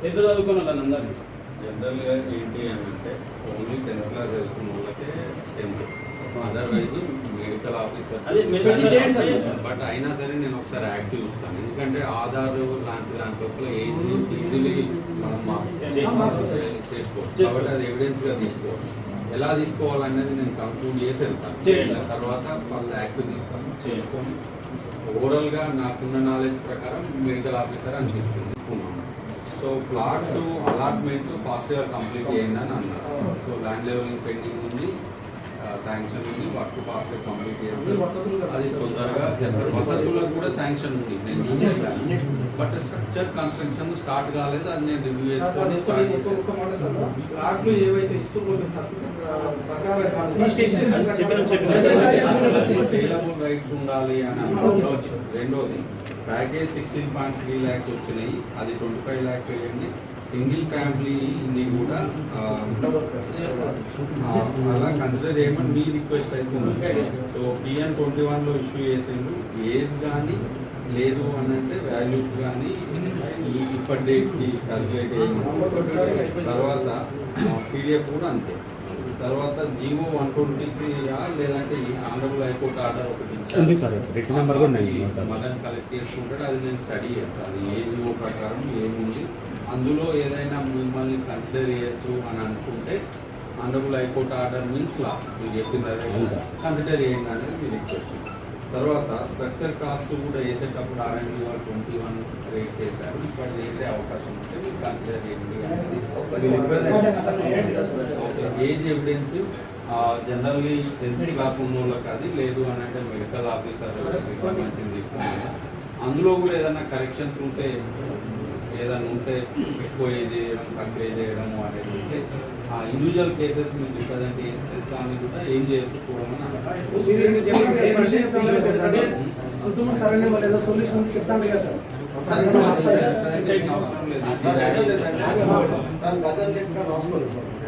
ఎంత చదువుకున్న వాళ్ళందరినీ జనరల్గా ఏంటి అని అంటే ఓన్లీ టెన్త్ క్లాస్ చదువుకున్న వాళ్ళకే tenth otherwise medical officer. But అయినా సరే నేను ఒకసారి యాక్ట్ చూస్తాను ఎందుకంటే ఆధార్ లాంటి దాని లోపల ఏజ్ ఈజీలీ మనం చేసుకోవచ్చు కాబట్టి అది ఎవిడెన్స్గా తీసుకోవాలి ఎలా తీసుకోవాలనేది నేను కంక్లూడ్ చేసి వెళ్తాను తర్వాత ఫస్ట్ యాక్ట్ తీస్తాను చేసుకొని ఓవరాల్గా నాకున్న నాలెడ్జ్ ప్రకారం మెడికల్ ఆఫీసర్ అనిపిస్తుంది సో ప్లాట్స్ అలాట్మెంట్ ఫాస్ట్గా కంప్లీట్ చేయండి అని అన్నారు. సో ల్యాండ్ లెవెలింగ్ పెండింగ్ ఉంది శాంక్షన్ ఉంది వర్క్ ఫాస్ట్గా కంప్లీట్ చేస్తే అది తొందరగా చేస్తారు వసతులకు కూడా శాంక్షన్ ఉంది. నేను చూసేదాన్ని బట్ స్ట్రక్చర్ కన్స్ట్రక్షన్ స్టార్ట్ కాలేదు అది నేను రివ్యూ చేసుకొని స్టార్ట్ చేశాను. ఏవైతే. సేలబుల్ రైట్స్ ఉండాలి అని. రెండోది package sixteen point three lakhs వచ్చినాయి. అది ట్వంటీ ఫైవ్ ల్యాక్స్ వేయండి సింగిల్ ఫ్యామిలీని కూడా అలా కన్సిడర్ చేయమని మీ రిక్వెస్ట్ అయితే సో పిఎన్ ట్వంటీ వన్లో ఇష్యూ చేసిండు. ఏజ్ కానీ లేదు అని అంటే వాల్యూస్ కానీ ఇప్పటి డేట్కి క్యాల్కులేట్ చేయమని. తర్వాత పీడిఎఫ్ కూడా అంతే. తర్వాత జీవో వన్ ట్వంటీకి లేదంటే ఆనరబుల్ హైకోర్టు ఆర్డర్ ఒకటి మదన్ కలెక్ట్ చేసుకుంటాడు అది నేను స్టడీ చేస్తాను. అది ఏ జీవో ప్రకారం ఏముంది అందులో ఏదైనా మిమ్మల్ని కన్సిడర్ చేయొచ్చు అని అనుకుంటే honourable high court order means law మీరు చెప్పిన. కన్సిడర్ చేయండి అనేది మీ రిక్వెస్ట్ తర్వాత స్ట్రక్చర్ కాస్ట్ కూడా వేసేటప్పుడు ఆర్ఎండి వాళ్ళు ట్వంటీ వన్ రేట్స్ వేశారు ఇప్పుడు వేసే అవకాశం ఉంటే మీరు కన్సిడర్ చేయండి అనేది age evidence generally tenth class ఉన్న వాళ్ళకి అది లేదు అని అంటే మెడికల్ ఆఫీసర్ సంబంధించి తీసుకున్నాను అందులో కూడా ఏదైనా కరెక్షన్స్ ఉంటే ఏదైనా ఉంటే ఎక్కువ చేయడం తక్కువ చేయడం అనేది ఉంటే ఆ ఇండివిజువల్ కేసెస్ మీరు రిప్రజెంట్ చేస్తే దాన్ని కూడా ఏం చేయొచ్చు చూడమని అవసరం లేదు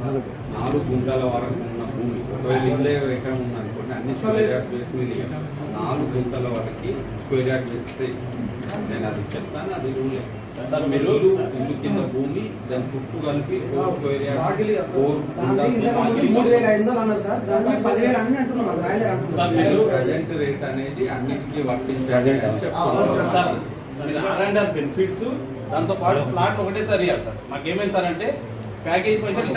నాలుగు. గుంటల వరకు ఉన్న భూమి. ఒకవేళ ఇల్లే ఎకరం ఉందనుకోండి అన్ని స్క్వేర్ యార్డ్ బేస్ మీద. నాలుగు గుంటల వరకు స్క్వేర్ యార్డ్ బేస్ నేను అది చెప్తాను అది రూలే. సార్ మీరు ఇల్లు కింద భూమి దాని చుట్టూ కలిపి four square yard four present rate అనేది అన్నిటికీ వర్తించాలి అని అండ్ ఆర్ బెనిఫిట్స్ దాంతో పాటు ప్లాట్ ఒకటేసారి ఇవ్వాలి సార్. మాకేమైంది సార్ అంటే ప్యాకేజ్ పైసలు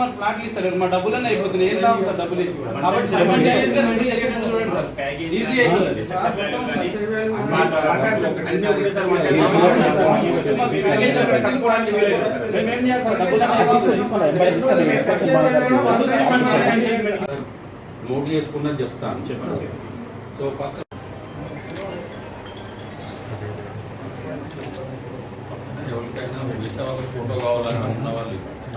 మన ప్లాట్లు ఇస్తారు మా అయిపోతున్నాయి ఏం లాభం సార్ డబ్బులు ఇచ్చి. కాబట్టి గా రెండు జరిగేటట్టు చూడండి సార్ ఈజీ అవుతుంది. మేము చేయాలి సార్. నోట్ చేసుకున్నది చెప్తాను చెప్పండి. So first ఫోటో కావాలని అనుకున్న వాళ్ళు